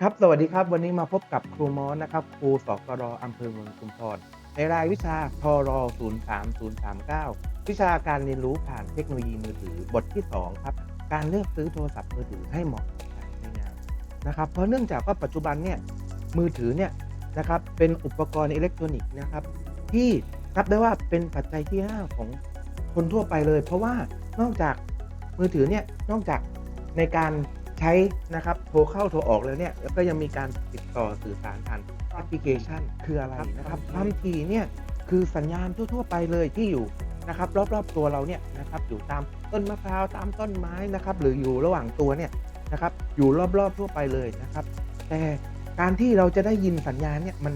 ครับสวัสดีครับ วันนี้มาพบกับครูมอสนะครับ ครูสกรอำเภอเมืองชุมพรในรายวิชาทร03039 วิชาการเรียนรู้ผ่านเทคโนโลยีมือถือบทที่ 2 ครับ การเลือกซื้อโทรศัพท์มือถือให้เหมาะกับการใช้งานนะครับ เพราะเนื่องจากว่าปัจจุบันเนี่ยมือถือเนี่ยนะครับเป็นอุปกรณ์อิเล็กทรอนิกส์นะครับ ที่นับได้ว่าเป็นปัจจัยที่ 5 ของคนทั่วไปเลย เพราะว่านอกจากมือถือเนี่ยนอกจากในการ ช้นะครับโทรเข้าโทรออกแล้วเนี่ยแล้วก็ยังมีการติดต่อสื่อสารผ่านแอปพลิเคชันคืออะไรนะครับความถี่เนี่ยคือสัญญาณทั่ว ๆ ไปเลยที่อยู่นะครับรอบๆตัวเราเนี่ยนะครับอยู่ตามต้นมะพร้าวตามต้นไม้นะครับหรืออยู่ระหว่างตัวเนี่ยนะครับอยู่รอบๆทั่วไปเลยนะครับ แต่การที่เราจะได้ยินสัญญาณเนี่ยมัน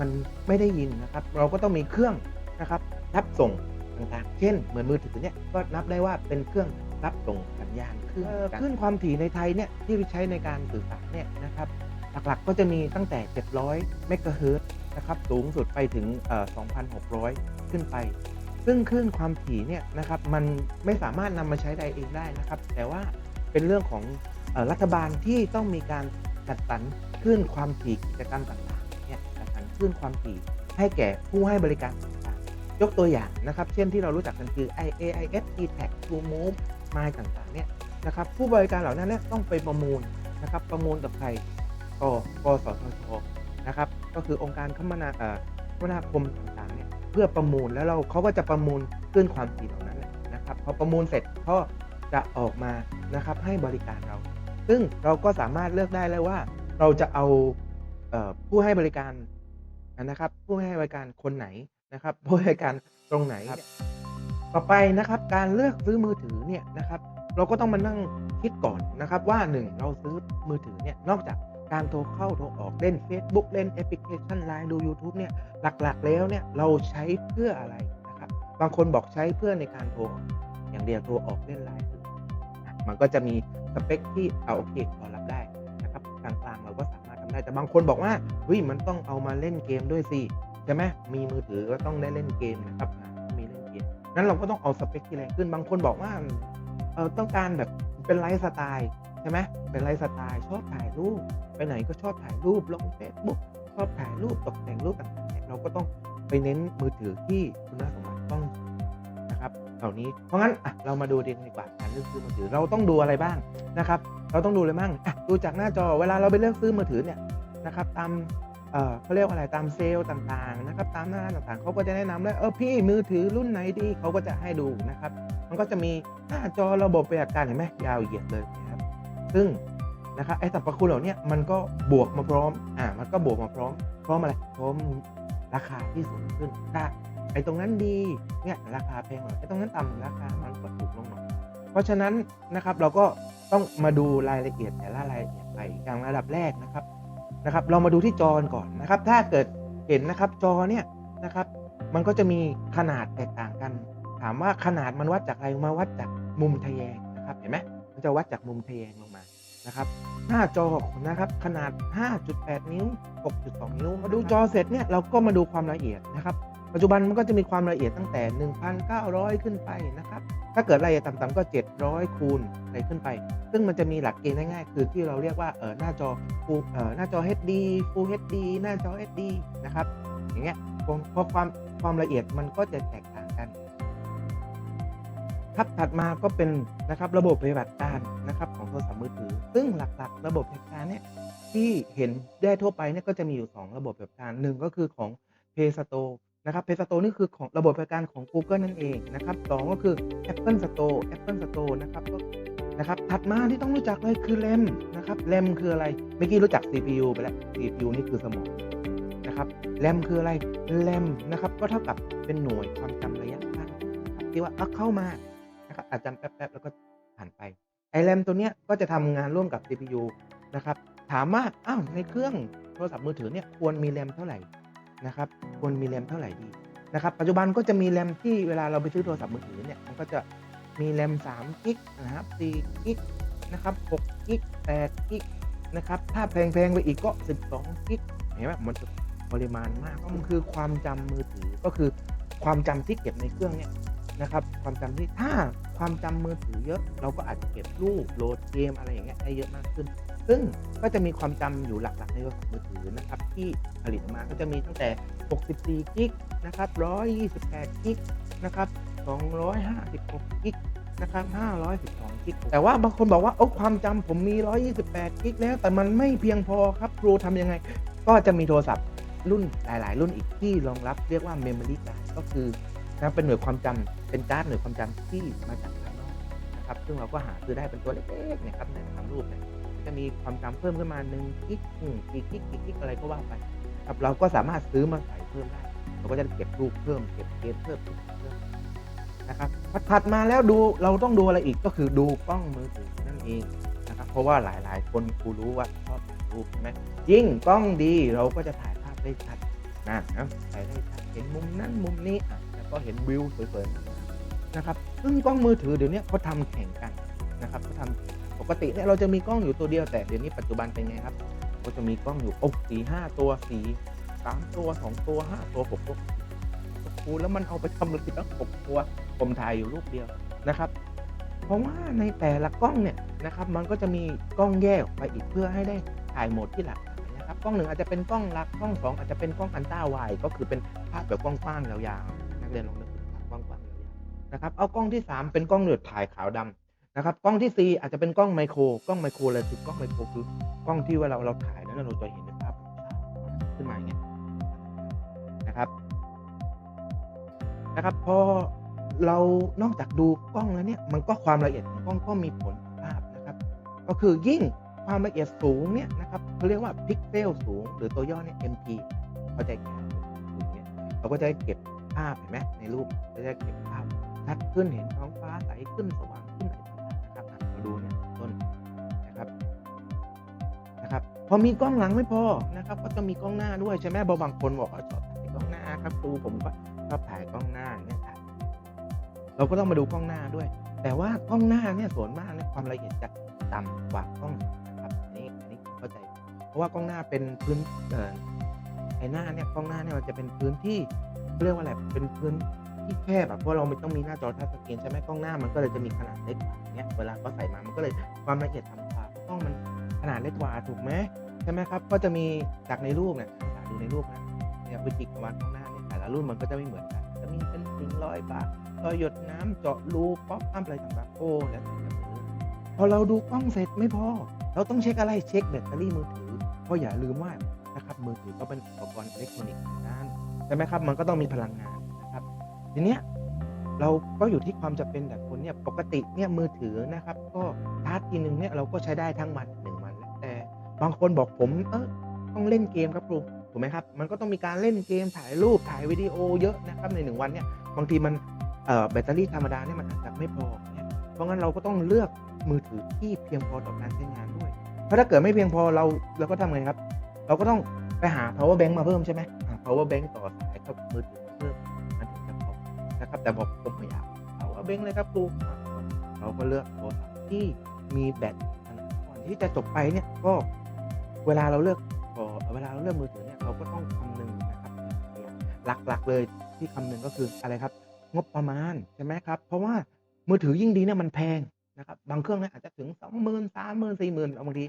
มันไม่ได้ยินนะครับ เราก็ต้องมีเครื่องนะครับรับส่งต่างๆ เช่นเหมือนมือถือเนี่ยก็นับได้ว่าเป็นเครื่อง รับส่งสัญญาณคลื่นคลื่นความถี่ในไทยเนี่ยที่ใช้ในการสื่อสารเนี่ยนะครับหลักๆก็จะมีตั้งแต่ 700 เมกะเฮิรตซ์นะครับสูงสุดไปถึงเอ่อ2,600 ขึ้นไป ซึ่งคลื่นความถี่เนี่ยนะครับมันไม่สามารถนำมาใช้ได้เองได้นะครับ แต่ว่าเป็นเรื่องของเอ่อรัฐบาลที่ต้องมีการจัดสรรคลื่นความถี่กิจกรรมต่างๆเนี่ยจัดสรรคลื่นความถี่ให้แก่ผู้ให้บริการต่างๆยกตัวอย่างนะครับ เช่นที่เรารู้จักกันคือ IAIS e-tag True Move มายต่างๆเนี่ยนะครับผู้บริการเหล่านั้นเนี่ยต้องไปประมูลนะครับประมูลกับใครกกสทชนะครับก็คือองค์การคมนาเอ่อคมนาคมต่างๆเนี่ยเพื่อประมูลแล้วเราเขาก็จะประมูลคลื่นความถี่เหล่านั้นนะครับพอประมูลเสร็จก็จะออกมานะครับให้บริการเรา ซึ่งเราก็สามารถเลือกได้เลยว่าเราจะเอาเออผู้ให้บริการนะครับผู้ให้บริการคนไหนนะครับผู้ให้บริการตรงไหน ต่อไปนะครับการเลือกซื้อมือถือเนี่ยนะครับเราก็ต้องมานั่งคิดก่อนนะครับว่า 1 เราซื้อมือถือเนี่ยนอกจากการโทรเข้าโทรออกเล่น Facebook เล่นแอปพลิเคชัน Line ดู YouTube เนี่ยหลักๆ แล้วเนี่ยเราใช้เพื่ออะไรนะครับบางคนบอกใช้เพื่อในการโทรอย่างเดียวโทรออกเล่นไลน์มันก็จะมีสเปคที่เอาโอเคพอรับได้นะครับกลางๆเราก็สามารถทำได้แต่บางคนบอกว่าเฮ้ยมันต้องเอามาเล่นเกมด้วยสิใช่ไหมมีมือถือก็ต้องได้เล่นเกมนะครับ นั้นเราก็ต้องเอาสเปคที่แรงขึ้น บางคนบอกว่าเออต้องการแบบเป็นไลฟ์สไตล์ใช่ไหมเป็นไลฟ์สไตล์ชอบถ่ายรูป ไปไหนก็ชอบถ่ายรูปลงเฟซบุ๊กชอบถ่ายรูปตกแต่งรูปต่างๆเนี่ยเราก็ต้องไปเน้นมือถือที่คุณสมบัติต้องนะครับเหล่านี้เพราะงั้นอะเรามาดูดีกว่าการเลือกซื้อมือถือเราต้องดูอะไรบ้างนะครับ เราต้องดูอะไรบ้างอะดูจากหน้าจอเวลาเราไปเลือกซื้อมือถือเนี่ยนะครับตาม เขาเรียกว่าอะไรตามเซลล์ต่างๆนะครับตามหน้าร้าต่างๆเขาก็จะแนะนำเลยเออพี่มือถือรุ่นไหนดีเขาก็จะให้ดูนะครับ มันก็จะมีหน้าจอระบบปฏิบัติการเห็นไหมยาวเหยียดเลยนะครับ ซึ่งนะครับไอ้สรรพคุณเหล่านี้มันก็บวกมาพร้อมอ่ามันก็บวกมาพร้อมพร้อมอะไรพร้อมราคาที่สูงขึ้นถ้าไอ้ตรงนั้นดีเนี่ยราคาแพงหน่อยไอ้ตรงนั้นต่ำราคามันก็ถูกลงหน่อยเพราะฉะนั้นนะครับเราก็ต้องมาดูรายละเอียดแต่ละรายละเอียดไปอย่างระดับแรกนะครับ นะครับ เรามาดูที่จอก่อนนะครับ ถ้าเกิดเห็นนะครับจอเนี่ยนะครับ มันก็จะมีขนาดแตกต่างกัน ถามว่าขนาดมันวัดจากอะไรมาวัดจากมุมทะแยงนะครับเห็นไหมมันจะวัดจากมุมทะแยงลงมานะครับหน้าจอนะครับขนาด 5.8 นิ้ว 6.2 นิ้ว มาดูจอเสร็จเนี่ยเราก็มาดูความละเอียดนะครับ ปัจจุบันมันก็จะมีความละเอียดตั้งแต่ 1,900 ขึ้นไปนะครับ ถ้าเกิดละเอียดต่ำๆก็ 700 คูณอะไรขึ้นไป ซึ่งมันจะมีหลักเกณฑ์ง่ายๆ คือที่เราเรียกว่าเออหน้าจอ Full เออหน้าจอ HD Full HD หน้าจอ HD นะครับ อย่างเงี้ยเพราะความความละเอียดมันก็จะแตกต่างกันครับถัดมาก็เป็นนะครับระบบปฏิบัติการนะครับของโทรศัพท์มือถือ ซึ่งหลักๆ ระบบปฏิบัติการเนี่ยที่เห็นได้ทั่วไปเนี่ยก็จะมีอยู่ 2 ระบบปฏิบัติการหนึ่งก็คือของ Play Store นะครับ Play Store นี่คือของระบบปฏิบัติการของ Google นั่นเองนะครับสองก็คือ Apple Store Apple Store นะครับก็นะครับถัดมาที่ต้องรู้จักเลยคือ RAM นะครับ RAM คืออะไรเมื่อกี้รู้จัก CPU ไปแล้ว CPU นี่คือสมองนะครับ RAM คืออะไร RAM นะครับก็เท่ากับเป็นหน่วยความจำระยะสั้นที่ว่าเอาเข้ามานะครับอาจจำแป๊บๆแล้วก็ผ่านไปไอแรมตัวเนี้ยก็จะทำงานร่วมกับ CPU นะครับถามว่าอ้าวในเครื่องโทรศัพท์มือถือเนี่ยควรมีแรมเท่าไหร่ นะครับควรมีแรมเท่าไหร่ดีนะครับปัจจุบันก็จะมีแรมที่เวลาเราไปซื้อโทรศัพท์มือถือเนี่ยมันก็จะมีแรม3กิกนะครับ4กิกนะครับ6กิก8กิกนะครับถ้าแพงๆไปอีกก็ 12กิกเห็นไหมมันจะปริมาณมากก็มันคือความจำมือถือก็คือความจำที่เก็บในเครื่องเนี่ยนะครับความจำที่ถ้าความจำมือถือเยอะ เราก็อาจจะเก็บรูปโหลดเกมอะไรอย่างเงี้ยได้เยอะมากขึ้น ซึ่งก็จะมีความจำอยู่หลักๆ ในโทรศัพท์มือถือนะครับ ที่ผลิตออกมาก็จะมีตั้งแต่ 64 กิกนะครับ 128 กิกนะครับ 256 กิกนะครับ 512 กิก แต่ว่าบางคนบอกว่าโอ้ความจำผมมี 128 กิกแล้ว แต่มันไม่เพียงพอครับครูทำยังไง ก็จะมีโทรศัพท์รุ่นหลาย ๆ รุ่นอีกที่รองรับเรียกว่า Memory Card ก็คือนะเป็นหน่วยความจำเป็นการ์ดหน่วยความจำที่มาจากภายนอกนะครับ ซึ่งเราก็หาซื้อได้เป็นตัวเล็กๆเนะครับในตามรูปเนี่ย จะมีความจำเพิ่มขึ้นมา1กิก1กี่กิกกี่กิกอะไรก็ว่าไปครับเราก็สามารถซื้อมาใส่เพิ่มได้เราก็จะเก็บรูปเพิ่มเก็บเกมเพิ่มนะครับถัดมาแล้วดูเราต้องดูอะไรอีกก็คือดูกล้องมือถือนั่นเองนะครับเพราะว่าหลายๆ คนครูรู้ว่าชอบถ่ายรูปใช่ไหมยิ่งกล้องดีเราก็จะถ่ายภาพได้ชัดนะนะถ่ายได้ชัดเห็นมุมนั้นมุมนี้อะแล้วก็เห็นวิวสวยๆนะครับซึ่งกล้องมือถือเดี๋ยวนี้เขาทำแข่งกันนะครับเขาทำแข่ง ปกติเนี่ยเราจะมีกล้องอยู่ตัวเดียวแต่เดี๋ยวนี้ปัจจุบันเป็นไงครับ ก็จะมีกล้องอยู่โอ้สี่ห้าตัวสี่สามตัวสองตัวห้าตัวหกตัวคูแล้วมันเอาไปทำเลยตั้งหกตัวผมถ่ายอยู่รูปเดียวนะครับ เพราะว่าในแต่ละกล้องเนี่ยนะครับมันก็จะมีกล้องแยกออกไปอีกเพื่อให้ได้ถ่ายโหมดที่หลากหลายนะครับกล้องหนึ่งอาจจะเป็นกล้องหลักกล้องสองอาจจะเป็นกล้องอันต้าไวก็คือเป็นภาพแบบกว้างๆยาวๆนักเรียนลองนึกถึงภาพกว้างๆยาวๆนะครับเอากล้องที่ 3 เป็นกล้องเหลือดถ่ายขาวดำ นะครับกล้องที่4อาจจะเป็นกล้องไมโครกล้องไมโครเลยคือกล้องไมโครคือกล้องที่เวลาเราถ่ายนั้นเราจะเห็นเป็นภาพขึ้นมาอย่างเงี้ยนะครับนะครับพอเรานอกจากดูกล้องแล้วเนี่ยมันก็ความละเอียดของกล้องก็มีผลภาพนะครับ ก็คือยิ่งความละเอียดสูงเนี่ยนะครับเขาเรียกว่าพิกเซลสูง หรือตัวย่อเนี่ย MP เข้าใจแค่อย่างเงี้ยเราก็จะเก็บภาพเห็นไหมในรูปก็จะเก็บภาพชัดขึ้นเห็นท้องฟ้าใสขึ้นสว่าง ดูเนี่ยต้นนะครับนะครับ พอมีกล้องหลังไม่พอนะครับ ก็จะมีกล้องหน้าด้วยใช่ไหมบางคนบอกว่าชอบถ่ายกล้องหน้าครับครูผมก็ชอบถ่ายกล้องหน้าเงี้ยถ่ายเราก็ต้องมาดูกล้องหน้าด้วย แต่ว่ากล้องหน้าเนี่ยส่วนมากเนี่ยความละเอียดจะต่ำกว่ากล้องนะครับอันนี้อันนี้เข้าใจ เพราะว่ากล้องหน้าเป็นพื้นเอ่อไอหน้าเนี่ยกล้องหน้าเนี่ยมันจะเป็นพื้นที่เขาเรียกว่าอะไรเป็นพื้น ที่แคบแบบเพราะเราไม่ต้องมีหน้าจอทัชสกรีนใช่ไหมกล้องหน้ามันก็เลยจะมีขนาดเล็กกว่าอย่างเงี้ยเวลาก็ใส่มามันก็เลยความละเอียดต่ำกว่าเพกล้องมันขนาดเล็กกว่าถูกไหมใช่ไหมครับก็จะมีจากในรูปเนี่ยศึกษาดูในรูปนะเนี่ยวิธีการวาดกล้องหน้าเนี่ยแต่ละรุ่นมันก็จะไม่เหมือนกัน จะมีเป็นสิ่งลอยบารอยหยดน้ำเจาะรูป๊อปอัพอะไรต่างๆโอ้แล้วแต่จะซื้อพอเราดูกล้องเสร็จไม่พอ เราต้องเช็คอะไรเช็คแบตเตอรี่มือถือเพราะอย่าลืมว่านะครับมือถือก็เป็นอุปกรณ์อิเล็กทรอนิกส์เหมือนกันใช่ไหมครับมันก็ต้องมีพลังงาน ทีเนี้ยเราก็อยู่ที่ความจำเป็นแต่คนเนี่ยปกติเนี่ยมือถือนะครับ ก็ชาร์จทีหนึ่งเนี่ยเราก็ใช้ได้ทั้งวันหนึ่งวันแล้วแต่บางคนบอกผมเออต้องเล่นเกมครับครูถูกไหมครับ มันก็ต้องมีการเล่นเกมถ่ายรูปถ่ายวิดีโอเยอะนะครับในหนึ่งวันเนี่ยบางทีมันแบตเตอรี่ธรรมดาเนี่ยมันอาจจะไม่พอเนี่ยเพราะงั้นเราก็ต้องเลือกมือถือที่เพียงพอต่อการใช้งานด้วย เพราะถ้าเกิดไม่เพียงพอเราเราก็ทำไงครับ เราก็ต้องไปหา power bank มาเพิ่มใช่ไหม power bank ต่อสายเข้ามือถือ แต่บอกผมไม่อยาก power bank เลยครับครูเราก็เลือกโทรศัพท์ที่มีแบตขนาดก่อนที่จะจบไปเนี่ยก็เวลาเราเลือกพอเวลาเราเลือกมือถือเนี่ยเราก็ต้องคำนึงนะครับหลักๆเลยที่คำนึงก็คืออะไรครับ งบประมาณใช่ไหมครับ เพราะว่ามือถือยิ่งดีเนี่ยมันแพงนะครับบางเครื่องเนี่ยอาจจะถึง2 0 0 0 0 0 3 0 0 0 0 4 0 0 0 0บางที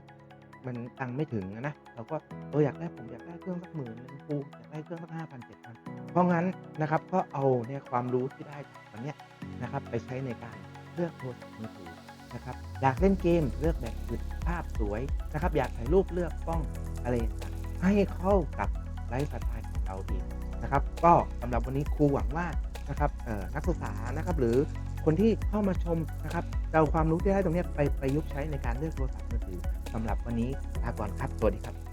มันตังไม่ถึงอะนะเราก็เอออยากได้ผมอยากได้เครื่องสักหมื่นหนึงครูอยากได้เครื่องสักห้าพันเจ็ดพันเพราะงั้นนะครับก็เอาเนี่ยความรู้ที่ได้จากวันเนี้ยนะครับไปใช้ในการเลือกโทรศัพท์มือถือนะครับอยากเล่นเกมเลือกแบบอึดภาพสวยนะครับ อยากถ่ายรูปเลือกกล้องอะไรต่างให้เข้ากับไลฟ์สไตล์ของเราดีนะครับ ก็สำหรับวันนี้ครูหวังว่านะครับเอ่อนักศึกษานะครับหรือ คนที่เข้ามาชมนะครับจะเอาความรู้ที่ได้ตรงนี้ไปประยุกต์ใช้ในการเลือกโทรศัพท์มือถือสำหรับวันนี้ลาก่อนครับสวัสดีครับ